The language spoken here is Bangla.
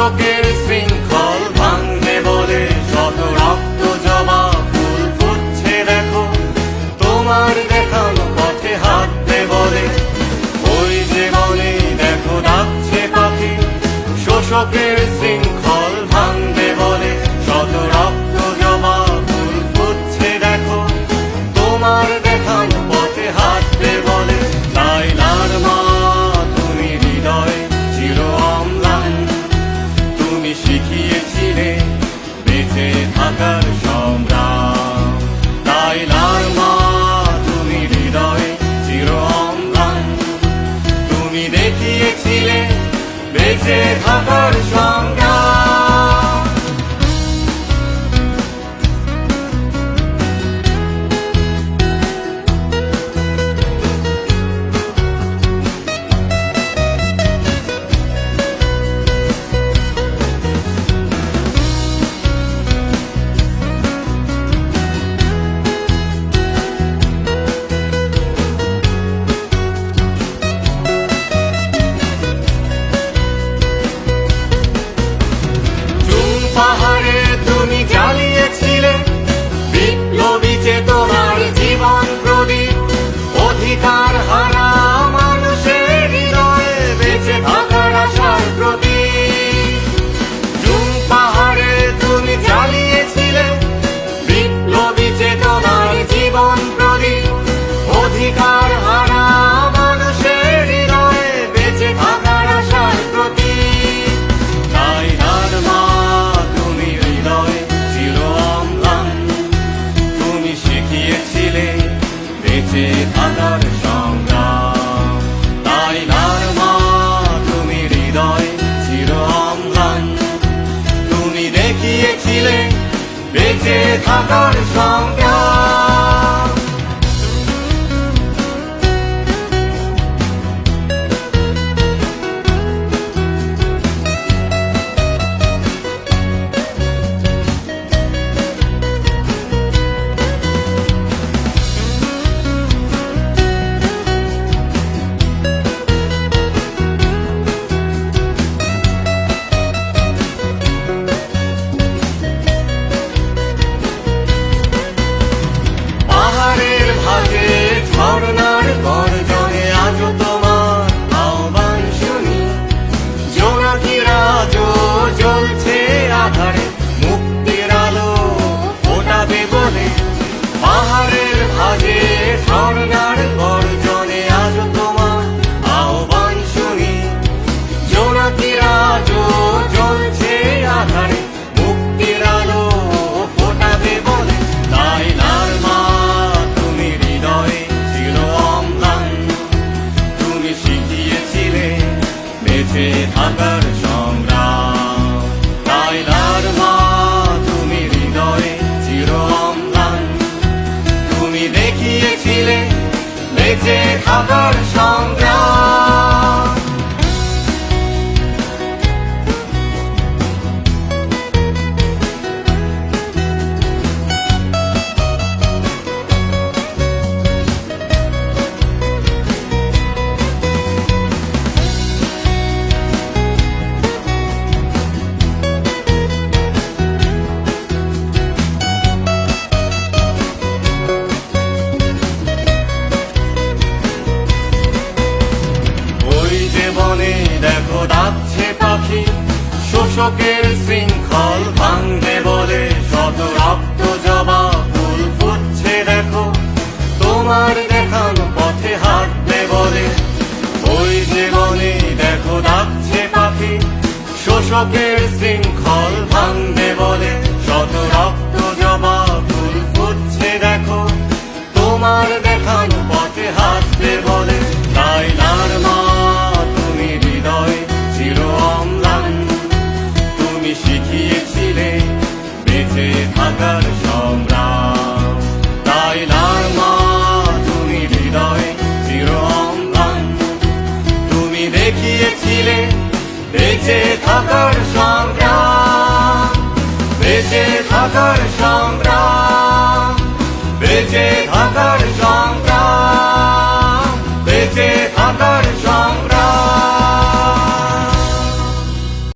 mucho que it I'm gonna song. শোকের শৃঙ্খল ভাঙবে বলে শত রক্ত জবা ফুল ফুটছে দেখো। তোমার দেখানো পথে হাঁটবে বলে। ওই জীবনে দেখো ডাকছে পাখি, শোষকের শৃঙ্খল ভাঙবে বলে শত রক্ত